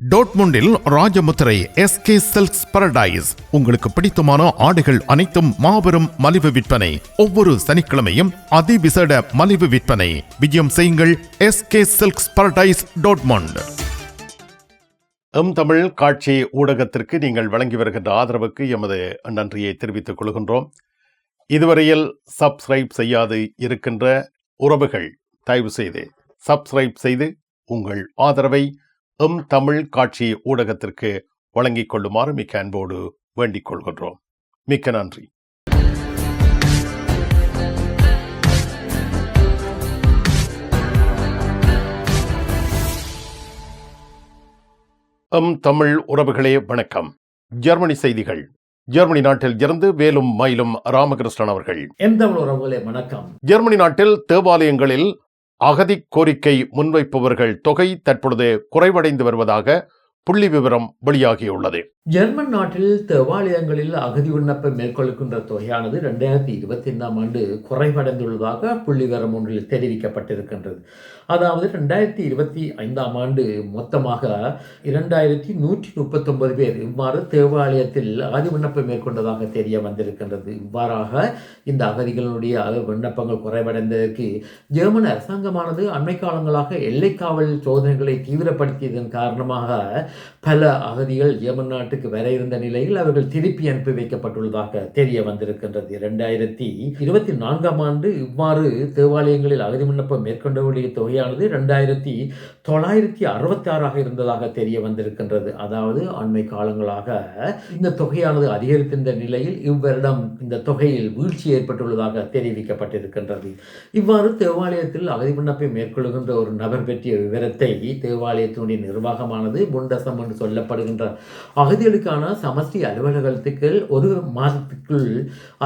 டோட்முண்டில் Rajamuthirai SK cells paradise உங்களுக்கு பிடித்தமான ஆடைகள் அனைத்தும் மாபெரும் மலிவு விற்பனை. ஒவ்வொரு சனிக்கிழமையும் அதிவிசேட மலிவு விற்பனை. விஜயம் செய்யுங்கள் எஸ்கே சில்க்ஸ் பரடைஸ் டோட்மண்ட். எம் தமிழ் காட்சி ஊடகத்திற்கு நீங்கள் வழங்கி வருகின்ற ஆதரவுக்கு எமது நன்றியை தெரிவித்துக் கொள்கின்றோம். இதுவரையில் சப்ஸ்கிரைப் செய்யாது இருக்கின்ற உறவுகள் தயவு செய்து சப்ஸ்கிரைப் செய்து உங்கள் ஆதரவை எம் தமிழ் காட்சி ஊடகத்திற்கு வழங்கிக் கொள்ளுமாறு மிக்க அன்போடு வேண்டிக் கொள்கின்றோம். மிக்க நன்றி. எம் தமிழ் உறவுகளே வணக்கம். ஜெர்மனி செய்திகள். ஜெர்மனி நாட்டில் இருந்து வேலும் மயிலும் ராமகிருஷ்ணன் அவர்கள். எம் தமிழ் உறவுகளே வணக்கம். ஜெர்மனி நாட்டில் தேவாலயங்களில் அகதி கோரிக்கை முன்வைப்பவர்கள் தொகை தற்பொழுது குறைவடைந்து வருவதாக புள்ளி விவரம் வெளியாகியுள்ளது. ஜெர்மன் நாட்டில் தேவாலயங்களில் அகதி விண்ணப்பம் மேற்கொள்கின்ற தொகையானது ரெண்டாயிரத்தி இருபத்தி ஐந்தாம் ஆண்டு குறைவடைந்துள்ளதாக புள்ளி விவரம் ஒன்றில் தெரிவிக்கப்பட்டிருக்கின்றது. அதாவது ரெண்டாயிரத்தி இருபத்தி ஐந்தாம் ஆண்டு மொத்தமாக இரண்டாயிரத்தி நூற்றி முப்பத்தொன்பது பேர் இவ்வாறு தேவாலயத்தில் அகதி விண்ணப்பம் மேற்கொண்டதாக தெரிய வந்திருக்கின்றது. இவ்வாறாக இந்த அகதிகளுடைய விண்ணப்பங்கள் குறைவடைந்ததற்கு ஜெர்மன் அரசாங்கமானது அண்மை காலங்களாக எல்லை காவல் சோதனைகளை தீவிரப்படுத்தியதன் காரணமாக பல அகதிகள் ஜெர்மன் நாட்டுக்கு வர இருந்த நிலையில் அவர்கள் திருப்பி அனுப்பி வைக்கப்பட்டுள்ளதாக தெரிய வந்திருக்கின்றது. இரண்டாயிரத்தி இருபத்தி நான்காம் ஆண்டு இவ்வாறு தேவாலயங்களில் அகதி விண்ணப்பம் மேற்கொண்டவருடைய தொகையானது ரெண்டாயிரத்தி தொள்ளாயிரத்தி அறுபத்தி ஆறாக இருந்ததாக தெரிய வந்திருக்கின்றது. அதாவது அண்மை காலங்களாக இந்த தொகையானது அதிகரித்திருந்த நிலையில் இவ்வருடம் இந்த தொகையில் வீழ்ச்சி ஏற்பட்டுள்ளதாக தெரிவிக்கப்பட்டிருக்கின்றது. இவ்வாறு தேவாலயத்தில் அகதி விண்ணப்பை மேற்கொள்கின்ற ஒரு நபர் பற்றிய விவரத்தை தேவாலயத்தினுடைய நிர்வாகமானது புண்டசம் என்று சொல்லப்படுகின்ற அகதிகளுக்கான சமஷ்டி அலுவலகத்துக்கு ஒரு மாதத்துக்குள்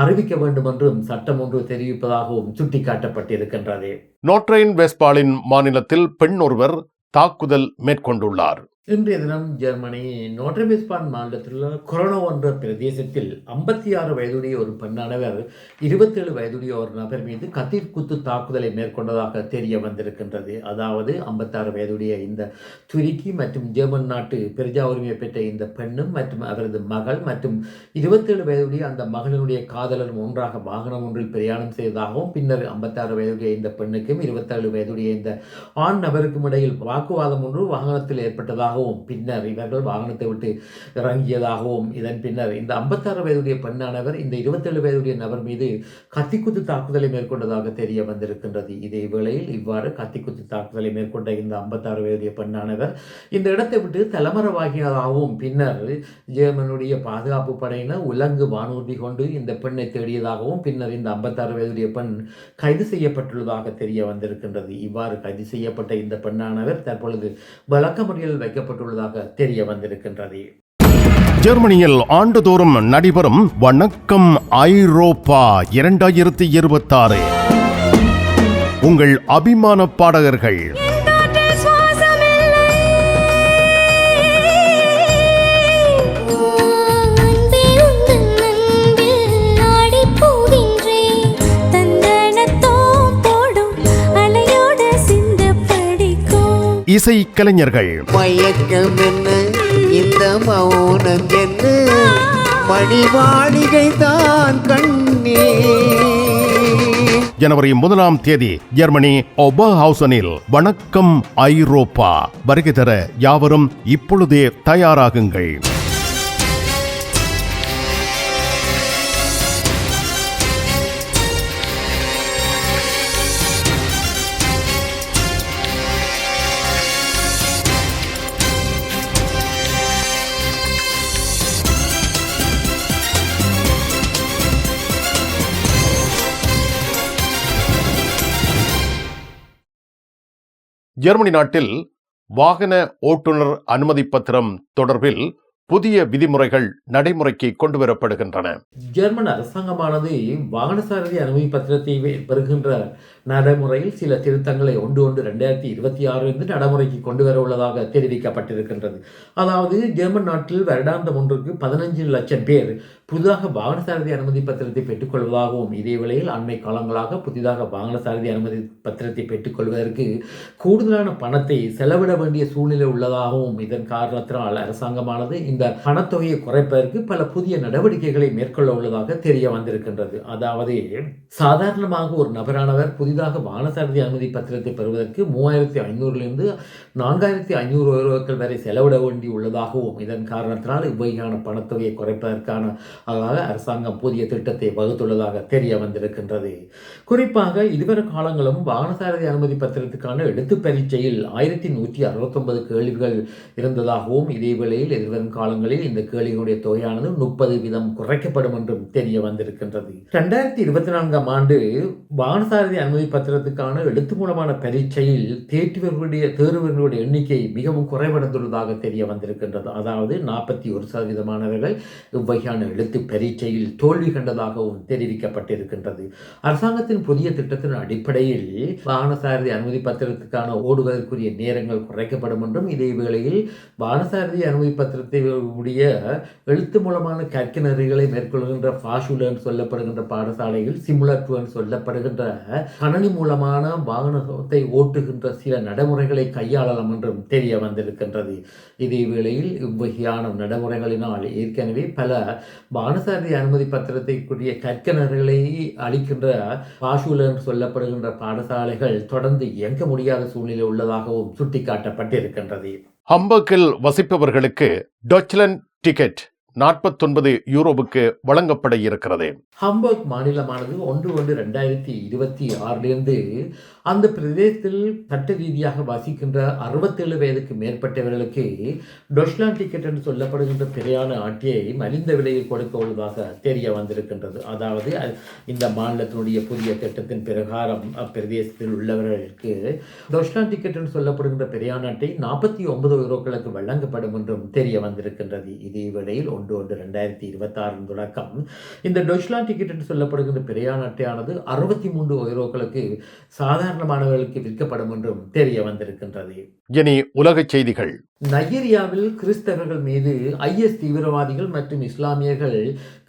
அறிவிக்க வேண்டும் என்றும் சட்டம் ஒன்று தெரிவிப்பதாகவும் சுட்டிக்காட்டப்பட்டிருக்கின்றது. நோட்ரெயின் வெஸ்பாலின் மாநிலத்தில் பெண் ஒருவர் தாக்குதல் மேற்கொண்டுள்ளார். இன்றைய தினம் ஜெர்மனி நோட்ரபிஸ்பான் மாநிலத்தில் கொரோனா என்ற பிரதேசத்தில் ஐம்பத்தி ஆறு வயதுடைய ஒரு பெண்ணானவர் இருபத்தேழு வயதுடைய ஒரு நபர் மீது கத்திர் குத்து தாக்குதலை மேற்கொண்டதாக தெரிய வந்திருக்கின்றது. அதாவது ஐம்பத்தாறு வயதுடைய இந்த துருக்கி மற்றும் ஜெர்மன் நாட்டு பிரஜா உரிமை பெற்ற இந்த பெண்ணும் மற்றும் அவரது மகள் மற்றும் இருபத்தேழு வயதுடைய அந்த மகளினுடைய காதலரும் ஒன்றாக வாகனம் ஒன்றில் பிரயாணம் செய்ததாகவும் பின்னர் ஐம்பத்தாறு வயதுடைய இந்த பெண்ணுக்கும் இருபத்தேழு வயதுடைய இந்த ஆண் நபருக்கும் இடையில் வாக்குவாதம் ஒன்று வாகனத்தில் ஏற்பட்டதாக ஏற்பட்டதாகவும் பின்னர் இவர்கள் வாகனத்தை விட்டு இறங்கியதாகவும் இதன் பின்னர் இந்த ஐம்பத்தாறு வயதுடைய பெண்ணானவர் இந்த இருபத்தேழு வயதுடைய நபர் மீது கத்திக்குத்து தாக்குதலை மேற்கொண்டதாக தெரிய வந்திருக்கின்றது. இதே வேளையில் இவ்வாறு கத்திக்குத்து தாக்குதலை மேற்கொண்ட இந்த ஐம்பத்தாறு வயதுடைய பெண்ணானவர் இந்த இடத்தை விட்டு தலைமறைவாகியதாகவும் பின்னர் ஜெர்மனுடைய பாதுகாப்பு படையினர் உலங்கு வானூர்தி கொண்டு இந்த பெண்ணை தேடியதாகவும் பின்னர் இந்த ஐம்பத்தாறு வயதுடைய பெண் கைது செய்யப்பட்டுள்ளதாக தெரிய வந்திருக்கின்றது. இவ்வாறு கைது செய்யப்பட்ட இந்த பெண்ணானவர் தற்பொழுது வழக்க வைக்க வைக்கப்பட்டுள்ளதாக தெரிய வந்திருக்கின்றது. ஜெர்மனியில் ஆண்டுதோறும் நடைபெறும் வணக்கம் ஐரோப்பா இரண்டாயிரத்தி இருபத்தாறு. உங்கள் அபிமான பாடகர்கள் இசை கலைஞர்கள். மயக்கம் என்ன இந்த மௌனம் என்ன மணி மாளிகை தான் கண்ணே ஜனவரி முதலாம் தேதி ஜெர்மனி ஒபர்ஹவுசனில் வணக்கம் ஐரோப்பா. வருகை தர யாவரும் இப்பொழுதே தயாராகுங்கள். ஜெர்மனி நாட்டில் வாகன ஓட்டுநர் அனுமதி பத்திரம் தொடர்பில் புதிய விதிமுறைகள் நடைமுறைக்கு கொண்டு வரப்படுகின்றன ஜெர்மன் அரசாங்கமானது வாகன சாரதி அனுமதி பத்திரத்தை பெறுகின்ற நடைமுறையில் சில திருத்தங்களை ஒன்று ஒன்று ரெண்டாயிரத்தி இருபத்தி ஆறு இருந்து நடைமுறைக்கு கொண்டு வர உள்ளதாக தெரிவிக்கப்பட்டிருக்கின்றது. அதாவது ஜெர்மன் நாட்டில் வருடாந்தம் ஒன்றுக்கு பதினஞ்சு லட்சம் பேர் புதிதாக வாகன சாரதி அனுமதி பத்திரத்தை பெற்றுக்கொள்வதாகவும் இதே வேளையில் அண்மை காலங்களாக புதிதாக வாகன சாரதி அனுமதி பத்திரத்தை பெற்றுக்கொள்வதற்கு கூடுதலான பணத்தை செலவிட வேண்டிய சூழ்நிலை உள்ளதாகவும் இதன் காரணத்தினால் அரசாங்கமானது இந்த பணத்தொகையை குறைப்பதற்கு பல புதிய நடவடிக்கைகளை மேற்கொள்ள உள்ளதாக தெரிய வந்திருக்கின்றது. அதாவது சாதாரணமாக ஒரு நபரானவர் புதிதாக வாகன சாரதி அனுமதி பத்திரத்தை பெறுவதற்கு மூவாயிரத்தி ஐநூறுலேருந்து நான்காயிரத்தி ஐநூறு ரூபாய்கள் வரை செலவிட வேண்டி உள்ளதாகவும் இதன் காரணத்தினால் இவ்வகையான பணத்தொகையை குறைப்பதற்கான அதனால் அரசாங்கம் புதிய திட்டத்தை வகுத்துள்ளதாக தெரிய வந்திருக்கின்றது. குறிப்பாக இதுவரை காலங்களும் வாகனசாரதி அனுமதி பத்திரத்துக்கான எழுத்து பரீட்சையில் ஆயிரத்தி நூற்றி அறுபத்தொன்பது கேள்விகள் இருந்ததாகவும் இதே வேளையில் எதிர்வரும் காலங்களில் இந்த கேள்விகளுடைய தொகையானது முப்பது வீதம் குறைக்கப்படும் என்றும் தெரிய வந்திருக்கின்றது. ரெண்டாயிரத்தி இருபத்தி நான்காம் ஆண்டு வாகனசாரதி அனுமதி பத்திரத்துக்கான எழுத்து மூலமான பரீட்சையில் தேற்றுவர்களுடைய தேர்வர்களுடைய எண்ணிக்கை மிகவும் குறைவடைந்துள்ளதாக தெரிய வந்திருக்கின்றது. அதாவது நாற்பத்தி ஒரு சதவீதமானவர்கள் இவ்வகையான எழுத்து பரீட்சையில் தோல்வி கண்டதாகவும் தெரிவிக்கப்பட்டிருக்கின்றது. அரசாங்கத்தின் புதிய திட்டத்தின் அடிப்படையில் வாகனசாரதி அனுமதி பத்திரத்துக்கான ஓடுவதற்குரிய நேரங்கள் குறைக்கப்படும் என்றும் இதே வேளையில் வாகனசாரதி அனுமதி பத்திரத்தை எழுத்து மூலமான கற்கிணறுகளை மேற்கொள்கின்ற ஃபாஷுலன் சொல்லப்படுகின்ற பாடசாலையில் சிமுலட்டுவன் சொல்லப்படுகின்ற கணனி மூலமான வாகனத்தை ஓட்டுகின்ற சில நடைமுறைகளை கையாளலாம் என்றும் தெரிய வந்திருக்கின்றது. இதே வேளையில் இவ்வகையான நடைமுறைகளினால் ஏற்கனவே பல வானசாரதி அனுமதி பத்திரத்தை கூடிய கற்கனர்களை அளிக்கின்ற பாஷூல என்று சொல்லப்படுகின்ற பாடசாலைகள் தொடர்ந்து இயங்க முடியாத சூழ்நிலை உள்ளதாகவும் சுட்டிக்காட்டப்பட்டிருக்கின்றது. ஹம்பர்கில் வசிப்பவர்களுக்கு டொச்லன் டிக்கெட். நாற்பத்தொன்பது யூரோவுக்கு வழங்கப்பட இருக்கிறது. ஹம்பர்க் மாநிலமானது ஒன்று ஒன்று ரெண்டாயிரத்தி இருபத்தி ஆறிலிருந்து அந்த பிரதேசத்தில் சட்ட ரீதியாக வாசிக்கின்ற அறுபத்தேழு வயதுக்கு மேற்பட்டவர்களுக்கு டொஷ்லான் டிக்கெட் என்று சொல்லப்படுகின்ற பிறையான ஆட்டியை மலிந்த விலையில் கொடுக்க உள்ளதாக தெரிய வந்திருக்கின்றது. அதாவது இந்த மாநிலத்தினுடைய புதிய திட்டத்தின் பிரகாரம் அப்பிரதேசத்தில் உள்ளவர்களுக்கு டொஷ்லான் டிக்கெட் என்று சொல்லப்படுகின்ற பிறையான அட்டை நாற்பத்தி ஒன்பது யூரோக்களுக்கு வழங்கப்படும் என்றும் தெரிய வந்திருக்கின்றது. இதே வேளையில் ஒன்று ஒன்று ரெண்டாயிரத்தி இருபத்தாறின் தொடக்கம். இந்த டொஷ்லான் டிக்கெட் என்று சொல்லப்படுகின்ற பிரயாண அட்டையானது அறுபத்தி மூன்று யூரோக்களுக்கு சாதாரணமானவர்களுக்கு விற்கப்படும் என்றும் தெரிய வந்திருக்கின்றது. இனி உலகச் செய்திகள். நைஜீரியாவில் கிறிஸ்தவர்கள் மீது ஐஎஸ் தீவிரவாதிகள் மற்றும் இஸ்லாமியர்கள்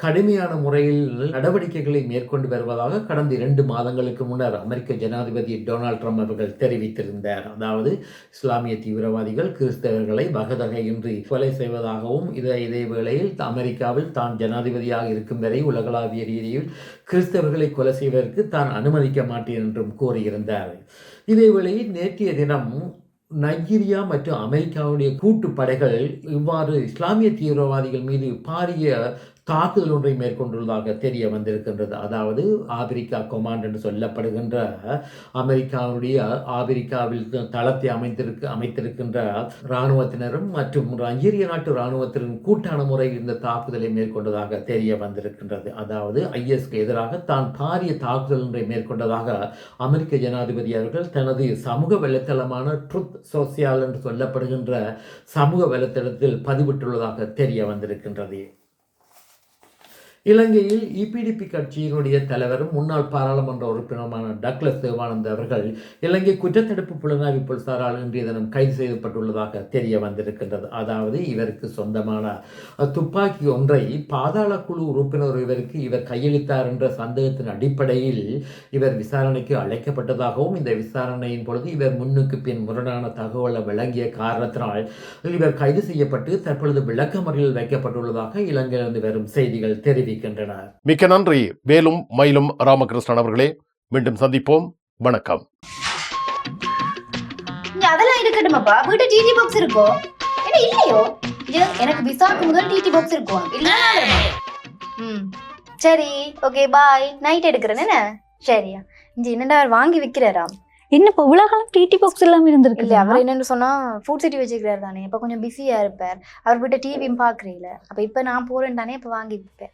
கடுமையான முறையில் நடவடிக்கைகளை மேற்கொண்டு வருவதாக கடந்த இரண்டு மாதங்களுக்கு முன்னர் அமெரிக்க ஜனாதிபதி டொனால்ட் ட்ரம்ப் அவர்கள் தெரிவித்திருந்தார். அதாவது இஸ்லாமிய தீவிரவாதிகள் கிறிஸ்தவர்களை வகதகையின்றி கொலை செய்வதாகவும் இதை இதே வேளையில் அமெரிக்காவில் தான் ஜனாதிபதியாக இருக்கும் வரை உலகளாவிய ரீதியில் கிறிஸ்தவர்களை கொலை செய்வதற்கு தான் அனுமதிக்க மாட்டேன் என்றும் கூறியிருந்தார். இதேவேளை நேற்றைய தினம் நைஜீரியா மற்றும் அமெரிக்காவுடைய கூட்டு படைகள் இவ்வாறு இஸ்லாமிய தீவிரவாதிகள் மீது பாரிய தாக்குதல் ஒன்றை மேற்கொண்டுள்ளதாக தெரிய வந்திருக்கின்றது. அதாவது ஆப்பிரிக்கா கொமாண்ட் என்று சொல்லப்படுகின்ற அமெரிக்காவுடைய ஆப்பிரிக்காவில் தளத்தை அமைந்திருக்கு அமைத்திருக்கின்ற இராணுவத்தினரும் மற்றும் நைஜீரிய நாட்டு இராணுவத்தினரும் கூட்டான முறையில் இந்த தாக்குதலை மேற்கொண்டதாக தெரிய வந்திருக்கின்றது. அதாவது ஐஎஸ்க்கு எதிராக தான் பாரிய தாக்குதல் ஒன்றை மேற்கொண்டதாக அமெரிக்க ஜனாதிபதி அவர்கள் தனது சமூக வலைத்தளமான ட்ருத் சோசியால் என்று சொல்லப்படுகின்ற சமூக வலைத்தளத்தில் பதிவிட்டுள்ளதாக தெரிய வந்திருக்கின்றது. இலங்கையில் இபிடிபி கட்சியினுடைய தலைவரும் முன்னாள் பாராளுமன்ற உறுப்பினருமான டக்ளஸ் தேவானந்த் அவர்கள் இலங்கை குற்றத்தடுப்பு புலனாய்வு போலீசாரால் இன்றைய தினம் கைது செய்யப்பட்டுள்ளதாக தெரிய வந்திருக்கின்றது. அதாவது இவருக்கு சொந்தமான துப்பாக்கி ஒன்றை பாதாள குழு உறுப்பினர் இவருக்கு இவர் கையளித்தார் என்ற சந்தேகத்தின் அடிப்படையில் இவர் விசாரணைக்கு அழைக்கப்பட்டதாகவும் இந்த விசாரணையின் பொழுது இவர் முன்னுக்கு பின் முரணான தகவலை வழங்கிய காரணத்தினால் இவர் கைது செய்யப்பட்டு தற்பொழுது விளக்கமறியலில் வைக்கப்பட்டுள்ளதாக இலங்கையிலிருந்து வரும் செய்திகள் தெரிவிக்கின்றன மிக்க நன்றி. வேலும் மயிலும் ராமகிருஷ்ணன் அவர்களே மீண்டும் சந்திப்போம். வணக்கம். அதெல்லாம் இருக்கட்டுமாப்பா? வீட்டு டிடி பாக்ஸ் இருக்கோ? என்ன இல்லையோ? எனக்கு விசாக்கு முதல் டிடி பாக்ஸ் இருக்கும் இல்ல ம். சரி ஓகே பாய் நைட் எடுக்கிறேன் என்ன? சரியா. இங்க என்னடா அவர் வாங்கி விக்கிறாராம் என்ன இப்போ இவ்வளவு காலம் டிடி பாக்ஸ் இல்லாம இருந்திருக்கு இல்ல அவர் என்னன்னு சொன்னா ஃபுட் சிட்டி வச்சுக்கிறாரு தானே. இப்ப கொஞ்சம் பிஸியா இருப்பார். அவர் வீட்டை டிவியும் பாக்குறீல அப்ப இப்ப நான் போறேன் தானே இப்ப வாங்கி விற்பேன்